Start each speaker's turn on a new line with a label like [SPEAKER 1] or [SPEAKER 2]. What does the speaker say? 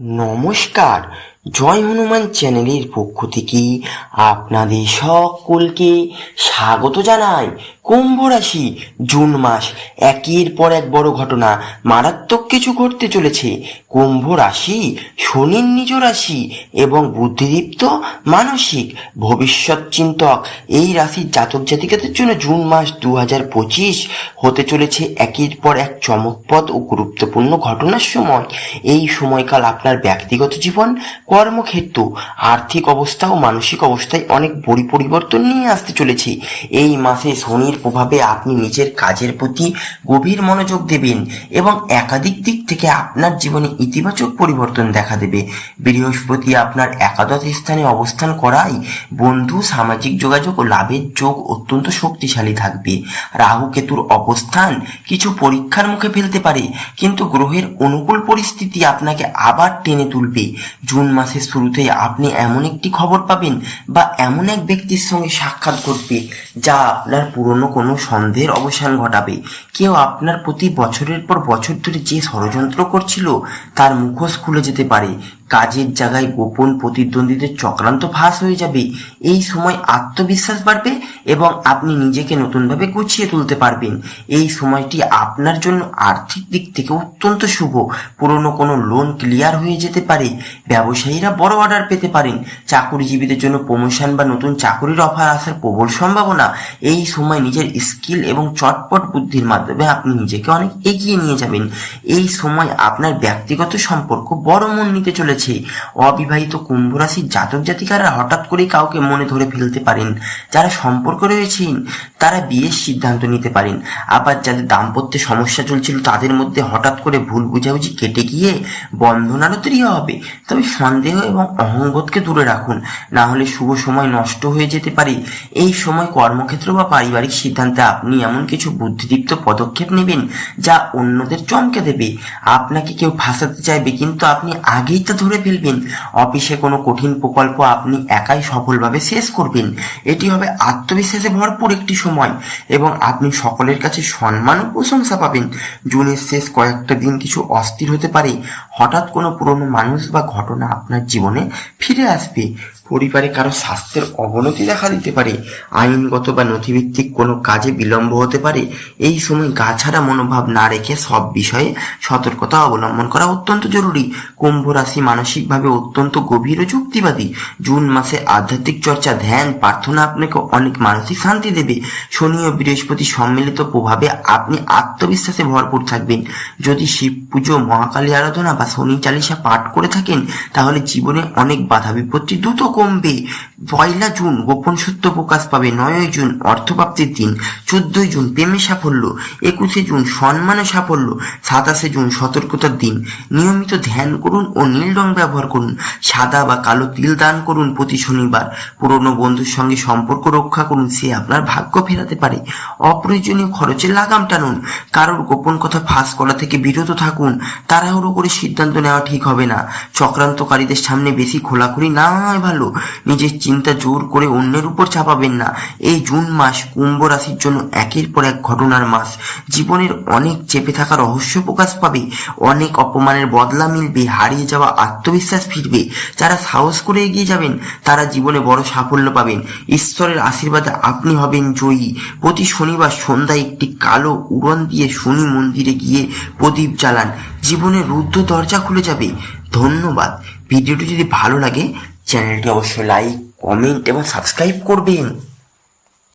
[SPEAKER 1] নমস্কার। জয় হনুমান চ্যানেলের পক্ষ থেকে আপনাদের সকলকে স্বাগত জানাই। কুম্ভ রাশি, জুন মাস, একের পর এক বড় ঘটনা। মারাত্মক কিছু ঘটতে চলেছে। কুম্ভ রাশি শনির নিজ রাশি এবং বুদ্ধিদীপ্ত মানসিক ভবিষ্যৎ চিন্তক। এই রাশির জাতক জাতিকাদের জন্য জুন মাস দু হাজার পঁচিশ হতে চলেছে একের পর এক চমকপদ ও গুরুত্বপূর্ণ ঘটনার সময়। এই সময়কাল আপনার ব্যক্তিগত জীবন, কর্মক্ষেত্র, আর্থিক অবস্থা ও মানসিক অবস্থায় অনেক বড় পরিবর্তন নিয়ে আসতে চলেছে। এই মাসে শনির প্রভাবে আপনি নিজের কাজের প্রতি গভীর মনোযোগ দেবেন এবং একাধিক দিক থেকে আপনার জীবনে ইতিবাচক পরিবর্তন দেখা দেবে। বৃহস্পতি আপনার একাদশ স্থানে অবস্থান করায় বন্ধু, সামাজিক যোগাযোগ ও লাভের যোগ অত্যন্ত শক্তিশালী থাকবে। রাহু কেতুর অবস্থান কিছু পরীক্ষার মুখে ফেলতে পারে, কিন্তু গ্রহের অনুকূল পরিস্থিতি আপনাকে আবার টেনে তুলবে। জুন মাসের শুরুতে আপনি এমন একটি খবর পাবেন বা এমন এক ব্যক্তির সঙ্গে সাক্ষাৎ ঘটবে, যা আপনার পুরনো কোনো সন্দেহের অবসান ঘটাবে। কেউ আপনার প্রতি বছরের পর বছর ধরে যে ষড়যন্ত্র করছিল, তার মুখোশ খুলে যেতে পারে। পারি কাজের জায়গায় গোপন প্রতিদ্বন্দ্বীদের চক্রান্ত ফাঁস হয়ে যাবে। এই সময় আত্মবিশ্বাস বাড়বে এবং আপনি নিজেকে নতুনভাবে গুছিয়ে তুলতে পারবেন। এই সময়টি আপনার জন্য আর্থিক দিক থেকে অত্যন্ত শুভ। পুরনো কোনো লোন ক্লিয়ার হয়ে যেতে পারে। ব্যবসায়ীরা বড় অর্ডার পেতে পারেন। চাকরিজীবীদের জন্য প্রমোশন বা নতুন চাকরির অফার আসার প্রবল সম্ভাবনা। এই সময় নিজের স্কিল এবং চটপট বুদ্ধির মাধ্যমে আপনি নিজেকে অনেক এগিয়ে নিয়ে যাবেন। এই সময় আপনার ব্যক্তিগত সম্পর্ক বড় মন নিতে চলেছে অবিবাহিত কুম্ভ রাশির জাতক জাতিকারা হঠাৎ করেই কাউকে মনে ধরে ফেলতে পারেন। যারা সম্পর্ক রয়েছেন, তারা বিয়ের সিদ্ধান্ত নিতে পারেন। আবার যাদের দাম্পত্যে সমস্যা চলছিল, তাদের মধ্যে হঠাৎ করে ভুল বুঝাবুঝি কেটে গিয়ে বন্ধন আরও দৃঢ় হবে। তবে সন্দেহ এবং অহংবোধকে দূরে রাখুন। না হলে শুভ সময় নষ্ট হয়ে যেতে পারে। এই সময় কর্মক্ষেত্র বা পারিবারিক সিদ্ধান্তে আপনি এমন কিছু বুদ্ধিদীপ্ত পদক্ষেপ নেবেন, যা অন্যদের চমকে দেবে। আপনাকে কেউ ফাঁসাতে চাইবে, কিন্তু আপনি আগেই তা ধরে ফেলবেন। অফিসে কোনো কঠিন প্রকল্প আপনি একাই সফলভাবে শেষ করবেন। এটি হবে আত্মবিশ্বাসে ভরপুর একটি সময় এবং আপনি সকলের কাছে সম্মান ও প্রশংসা পাবেন। জুনের শেষ কয়েকটা দিন কিছু অস্থির হতে পারে। হঠাৎ কোনো পুরনো মানুষ বা ঘটনা আপনার জীবনে ফিরে আসবে। পরিবারে কারও স্বাস্থ্যের অবনতি দেখা দিতে পারে। আইনগত বা নথিভিত্তিক কোনো কাজে বিলম্ব হতে পারে। এই সময় গা ছাড়া মনোভাব না রেখে সব বিষয়ে সতর্কতা অবলম্বন করা অত্যন্ত জরুরি। কুম্ভ রাশি মানসিকভাবে অত্যন্ত গভীর ও যুক্তিবাদী। জুন মাসে আধ্যাত্মিক চর্চা, ধ্যান, প্রার্থনা আপনাকে অনেক মানসিক শান্তি দেবে। শনি ও বৃহস্পতি সম্মিলিত প্রভাবে আপনি আত্মবিশ্বাসে ভরপুর থাকবেন। যদি শিব পুজো, মহাকালী আরাধনা বা শনি চালিসা পাঠ করে থাকেন, তাহলে জীবনে অনেক বাধা বিপত্তি দ্রুত কমবে। পয়লা জুন গোপন সত্য প্রকাশ পাবে। নয়ই জুন অর্থপ্রাপ্তির দিন। চোদ্দই জুন প্রেমে সাফল্য। একুশে জুন সম্মানে সাফল্য। সাতাশে জুন সতর্কতার দিন। নিয়মিত ধ্যান করুন ও নীল রং ব্যবহার করুন। সাদা বা কালো তিল দান করুন প্রতি শনিবার। পুরনো বন্ধুর সঙ্গে সম্পর্ক রক্ষা করুন, সে আপনার ভাগ্য ফেরাতে পারে। অপ্রয়োজনীয় খরচে লাগাম টানুন। কারোর গোপন কথা ফাঁস করা থেকে বিরত থাকুন। তাড়াহুড়ো করে সিদ্ধান্ত নেওয়া ঠিক হবে না। চক্রান্তকারীদের সামনে বেশি খোলাখুলি না হয় ভালো। নিজের চিন্তা জোর করে অন্যের উপর চাপাবেন না। এই জুন মাস কুম্ভ রাশির জন্য একের পর এক ঘটনার মাস। জীবনের অনেক চেপে থাকা রহস্য প্রকাশ পাবে। অনেক অপমানের বদলা মিলবে। হারিয়ে যাওয়া আত্মবিশ্বাস ফিরবে। যারা সাহস করে এগিয়ে যাবেন, তারা জীবনে বড় সাফল্য পাবেন। ঈশ্বরের আশীর্বাদে আপনি হবেন জয়ী। প্রতি শনিবার সন্ধ্যায় একটি কালো উড়ন দিয়ে শনি মন্দিরে গিয়ে প্রদীপ জ্বালান। জীবনে রুদ্ধ দরজা খুলে যাবে। ধন্যবাদ। ভিডিওটি যদি ভালো লাগে, চ্যানেলটি অবশ্যই লাইক, কমেন্ট এবং সাবস্ক্রাইব করবেন।